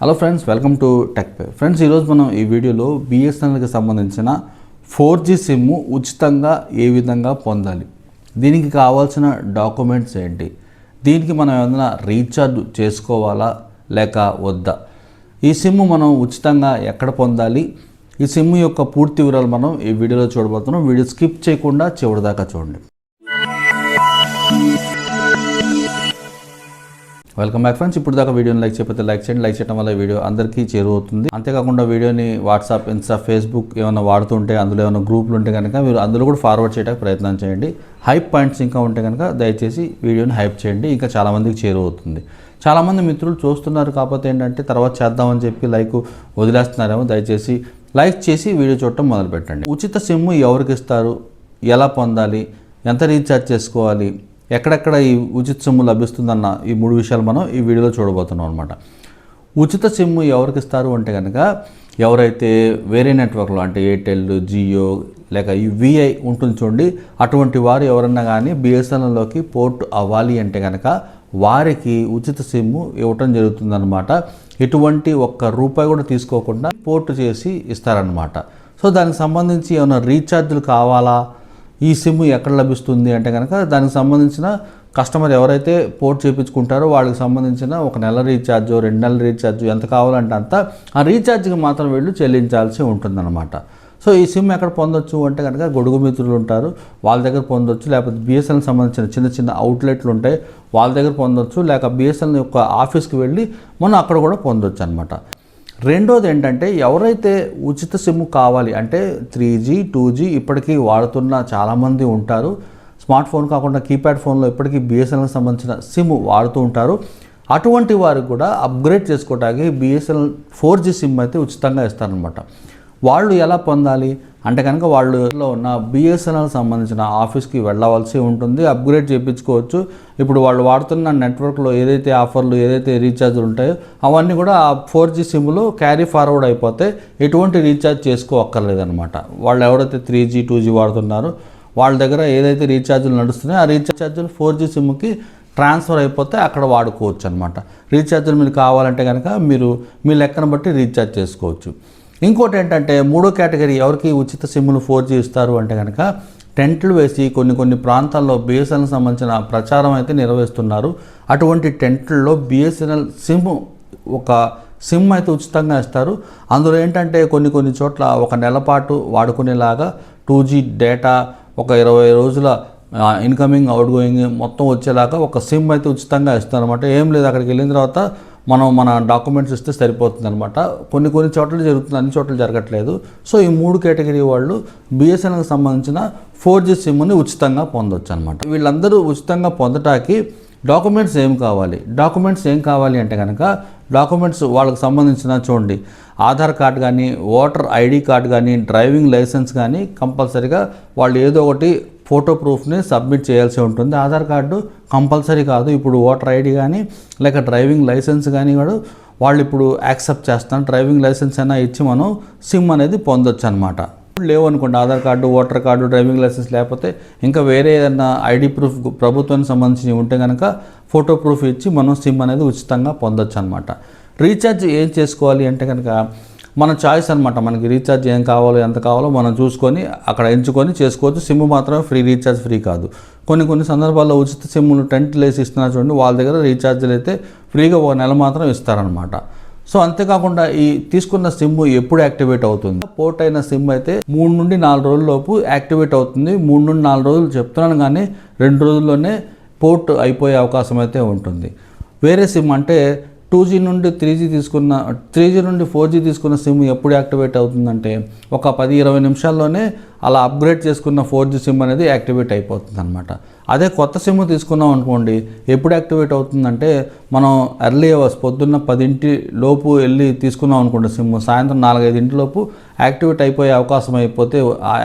Hello friends welcome to tech pay friends ఈరోజు మనం ఈ వీడియోలో బిఎస్ఎన్ఎల్కి సంబంధించిన ఫోర్ జీ సిమ్ ఉచితంగా ఏ విధంగా పొందాలి? దీనికి కావాల్సిన డాక్యుమెంట్స్ ఏంటి? దీనికి మనం ఏదైనా రీఛార్జ్ చేసుకోవాలా లేక వద్దా? ఈ సిమ్ మనం ఉచితంగా ఎక్కడ పొందాలి? ఈ సిమ్ యొక్క పూర్తి వివరాలు మనం ఈ వీడియోలో చూడబోతున్నాం. వీడియో స్కిప్ చేయకుండా చివరి దాకా చూడండి. వెల్కమ్ బ్యాక్ ఫ్రెండ్స్ ఇప్పుడు దాకా వీడియోని లైక్ చేయకపోతే లైక్ చేయండి. లైక్ చేయడం వల్ల వీడియో అందరికీ చేరువవుతుంది. అంతేకాకుండా వీడియోని వాట్సాప్ ఇన్స్టా ఫేస్బుక్ ఏమైనా వాడుతుంటే అందులో ఏమైనా గ్రూపులు ఉంటే కనుక మీరు అందులో కూడా ఫార్వర్డ్ చేయడానికి ప్రయత్నం చేయండి. హైప్ పాయింట్స్ ఇంకా ఉంటే కనుక దయచేసి వీడియోని హైప్ చేయండి. ఇంకా చాలామందికి చేరువవుతుంది. చాలామంది మిత్రులు చూస్తున్నారు కాకపోతే ఏంటంటే తర్వాత చేద్దామని చెప్పి లైక్ వదిలేస్తున్నారేమో దయచేసి లైక్ చేసి వీడియో చూడటం మొదలు పెట్టండి ఉచిత సిమ్ ఎవరికి ఇస్తారు? ఎలా పొందాలి? ఎంత రీఛార్జ్ చేసుకోవాలి? ఎక్కడెక్కడ ఈ ఉచిత సిమ్ లభిస్తుందన్న ఈ మూడు విషయాలు మనం ఈ వీడియోలో చూడబోతున్నాం అనమాట ఉచిత సిమ్ ఎవరికి ఇస్తారు అంటే కనుక ఎవరైతే వేరే నెట్వర్క్లో అంటే ఎయిర్టెల్ జియో లేక ఈ విఐ ఉంటుంది చూడండి అటువంటి వారు ఎవరన్నా కానీ బిఎస్ఎన్ఎల్లోకి పోర్ట్ అవ్వాలి అంటే కనుక వారికి ఉచిత సిమ్ ఇవ్వటం జరుగుతుందన్నమాట. ఎటువంటి ఒక్క రూపాయి కూడా తీసుకోకుండా పోర్ట్ చేసి ఇస్తారనమాట సో దానికి సంబంధించి ఏమైనా రీఛార్జ్లు కావాలా? ఈ సిమ్ ఎక్కడ లభిస్తుంది అంటే కనుక దానికి సంబంధించిన కస్టమర్ ఎవరైతే పోర్ట్ చేయించుకుంటారో వాళ్ళకి సంబంధించిన ఒక నెల రీఛార్జ్ రెండు నెలల రీఛార్జ్ ఎంత కావాలంటే అంత ఆ రీఛార్జ్కి మాత్రం వీళ్ళు చెల్లించాల్సి ఉంటుందన్నమాట. సో ఈ సిమ్ ఎక్కడ పొందొచ్చు అంటే కనుక గొడుగు మిత్రులు ఉంటారు వాళ్ళ దగ్గర పొందొచ్చు. లేకపోతే బిఎస్ఎన్ఎల్ సంబంధించిన చిన్న చిన్న అవుట్లెట్లు ఉంటాయి వాళ్ళ దగ్గర పొందొచ్చు. లేక బిఎస్ఎన్ఎల్ యొక్క ఆఫీస్కి వెళ్ళి మనం అక్కడ కూడా పొందొచ్చు అనమాట రెండోది ఏంటంటే ఎవరైతే ఉచిత సిమ్ కావాలి అంటే త్రీ జీ టూ జీ ఇప్పటికీ వాడుతున్న చాలామంది ఉంటారు. స్మార్ట్ ఫోన్ కాకుండా కీప్యాడ్ ఫోన్లో ఇప్పటికీ బిఎస్ఎన్ఎల్కి సంబంధించిన సిమ్ వాడుతూ ఉంటారు. అటువంటి వారికి కూడా అప్గ్రేడ్ చేసుకోవడానికి బిఎస్ఎన్ఎల్ ఫోర్ జీ సిమ్ అయితే ఉచితంగా ఇస్తారనమాట వాళ్ళు ఎలా పొందాలి? అంటే కనుక వాళ్ళలో ఉన్న బిఎస్ఎన్ఎల్ సంబంధించిన ఆఫీస్కి వెళ్ళవలసి ఉంటుంది అప్గ్రేడ్ చేయించుకోవచ్చు ఇప్పుడు వాళ్ళు వాడుతున్న నెట్వర్క్లో ఏదైతే ఆఫర్లు ఏదైతే రీఛార్జ్లు ఉంటాయో అవన్నీ కూడా ఆ ఫోర్ జీ సిమ్లో క్యారీ ఫార్వర్డ్ అయిపోతే ఎటువంటి రీఛార్జ్ చేసుకోక్కర్లేదన్నమాట. వాళ్ళు ఎవరైతే త్రీ జీ టూ జీ వాడుతున్నారో వాళ్ళ దగ్గర ఏదైతే రీఛార్జ్లు నడుస్తున్నాయో ఆ రీఛార్జ్లు ఫోర్ జీ సిమ్కి ట్రాన్స్ఫర్ అయిపోతే అక్కడ వాడుకోవచ్చు అనమాట రీఛార్జ్లు మీరు కావాలంటే కనుక మీరు మీ లెక్కను బట్టి రీఛార్జ్ చేసుకోవచ్చు. ఇంకోటి ఏంటంటే మూడో కేటగిరీ ఎవరికి ఉచిత సిమ్లు ఫోర్ జీ ఇస్తారు అంటే కనుక టెంట్లు వేసి కొన్ని కొన్ని ప్రాంతాల్లో బిఎస్ఎన్ఎల్ సంబంధించిన ప్రచారం అయితే నిర్వహిస్తున్నారు. అటువంటి టెంట్లలో బిఎస్ఎన్ఎల్ సిమ్ ఒక సిమ్ అయితే ఉచితంగా ఇస్తారు. అందులో ఏంటంటే కొన్ని కొన్ని చోట్ల ఒక నెల పాటు వాడుకునేలాగా టూ జీ డేటా ఒక ఇరవై రోజుల ఇన్కమింగ్ అవుట్ గోయింగ్ మొత్తం వచ్చేలాగా ఒక సిమ్ అయితే ఉచితంగా ఇస్తారు అనమాట ఏం లేదు అక్కడికి వెళ్ళిన తర్వాత మనం మన డాక్యుమెంట్స్ ఇస్తే సరిపోతుంది అనమాట కొన్ని కొన్ని చోట్ల జరుగుతుంది అన్ని చోట్ల జరగట్లేదు. సో ఈ మూడు కేటగిరీ వాళ్ళు బిఎస్ఎన్ఎల్కి సంబంధించిన ఫోర్ జీ సిమ్ని ఉచితంగా పొందొచ్చు అనమాట వీళ్ళందరూ ఉచితంగా పొందటానికి డాక్యుమెంట్స్ ఏం కావాలి? డాక్యుమెంట్స్ ఏం కావాలి అంటే కనుక డాక్యుమెంట్స్ వాళ్ళకి సంబంధించిన చూడండి. ఆధార్ కార్డ్ కానీ ఓటర్ ఐడి కార్డ్ కానీ డ్రైవింగ్ లైసెన్స్ కానీ కంపల్సరీగా వాళ్ళు ఏదో ఒకటి ఫోటో ప్రూఫ్ని సబ్మిట్ చేయాల్సి ఉంటుంది. ఆధార్ కార్డు కంపల్సరీ కాదు. ఇప్పుడు ఓటర్ ఐడి కానీ లేక డ్రైవింగ్ లైసెన్స్ కానీ కూడా వాళ్ళు ఇప్పుడు యాక్సెప్ట్ చేస్తాను డ్రైవింగ్ లైసెన్స్ అయినా ఇచ్చి మనం సిమ్ అనేది పొందొచ్చు అనమాట లేవు అనుకోండి. Aadhaar card voter card driving licence లేకపోతే ఇంకా వేరే ఏదైనా ఐడి ప్రూఫ్ ప్రభుత్వానికి సంబంధించి ఉంటే కనుక ఫోటో ప్రూఫ్ ఇచ్చి మనం సిమ్ అనేది ఉచితంగా పొందొచ్చు అనమాట రీఛార్జ్ ఏం చేసుకోవాలి అంటే కనుక మన చాయిస్ అనమాట మనకి రీఛార్జ్ ఏం కావాలో ఎంత కావాలో మనం చూసుకొని అక్కడ ఎంచుకొని చేసుకోవచ్చు. సిమ్ మాత్రమే ఫ్రీ రీఛార్జ్ ఫ్రీ కాదు. కొన్ని కొన్ని సందర్భాల్లో ఉచిత సిమ్లు టెంట్లు వేసి ఇస్తున్నారు చూడండి వాళ్ళ దగ్గర రీఛార్జ్లు అయితే ఫ్రీగా ఒక నెల మాత్రం ఇస్తారనమాట సో అంతేకాకుండా ఈ తీసుకున్న సిమ్ ఎప్పుడు యాక్టివేట్ అవుతుంది? పోర్ట్ అయిన సిమ్ అయితే మూడు నుండి నాలుగు రోజుల లోపు యాక్టివేట్ అవుతుంది. మూడు నుండి నాలుగు రోజులు చెప్తున్నాను కానీ రెండు రోజుల్లోనే పోర్ట్ అయిపోయే అవకాశం అయితే ఉంటుంది. వేరే సిమ్ అంటే టూ జీ నుండి త్రీ జీ తీసుకున్న త్రీ జీ నుండి ఫోర్ జీ తీసుకున్న సిమ్ ఎప్పుడు యాక్టివేట్ అవుతుందంటే ఒక పది ఇరవై నిమిషాల్లోనే అలా అప్గ్రేడ్ చేసుకున్న ఫోర్ జీ సిమ్ అనేది యాక్టివేట్ అయిపోతుంది అనమాట అదే కొత్త సిమ్ తీసుకున్నాం అనుకోండి ఎప్పుడు యాక్టివేట్ అవుతుందంటే మనం ఎర్లీ అవర్స్ పొద్దున్న పదింటి లోపు వెళ్ళి తీసుకున్నాం అనుకోండి సిమ్ సాయంత్రం నాలుగైదింటి లోపు యాక్టివేట్ అయిపోయే అవకాశం అయిపోతే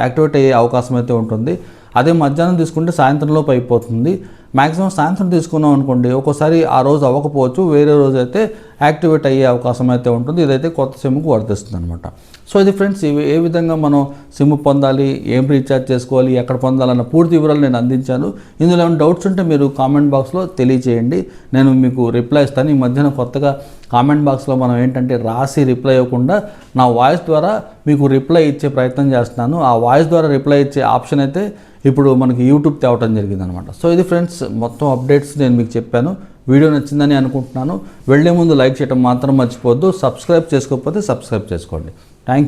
యాక్టివేట్ అయ్యే అవకాశం అయితే ఉంటుంది. అదే మధ్యాహ్నం తీసుకుంటే సాయంత్రంలోపు అయిపోతుంది. మ్యాక్సిమం సాయంత్రం తీసుకున్నాం అనుకోండి ఒక్కోసారి ఆ రోజు అవ్వకపోవచ్చు వేరే రోజు అయితే యాక్టివేట్ అయ్యే అవకాశం అయితే ఉంటుంది. ఇదైతే కొత్త సిమ్కు వర్తిస్తుంది అనమాట సో ఇది ఫ్రెండ్స్ ఇవి ఏ విధంగా మనం సిమ్ పొందాలి ఏం రీఛార్జ్ చేసుకోవాలి ఎక్కడ పొందాలన్న పూర్తి వివరాలు నేను అందించాను. ఇందులో ఏమైనా డౌట్స్ ఉంటే మీరు కామెంట్ బాక్స్లో తెలియచేయండి. నేను మీకు రిప్లై ఇస్తాను. ఈ మధ్యన కొత్తగా కామెంట్ బాక్స్లో మనం ఏంటంటే రాసి రిప్లై ఇవ్వకుండా నా వాయిస్ ద్వారా మీకు రిప్లై ఇచ్చే ప్రయత్నం చేస్తున్నాను. ఆ వాయిస్ ద్వారా రిప్లై ఇచ్చే ఆప్షన్ అయితే ఇప్పుడు మనకి యూట్యూబ్ తేవటం జరిగింది అనమాట సో ఇది ఫ్రెండ్స్ మొత్తం అప్డేట్స్ నేను మీకు చెప్పాను. వీడియో నచ్చిందని అనుకుంటున్నాను. వెళ్ళే ముందు లైక్ చేయడం మాత్రం మర్చిపోవద్దు. సబ్స్క్రైబ్ చేసుకోకపోతే సబ్స్క్రైబ్ చేసుకోండి.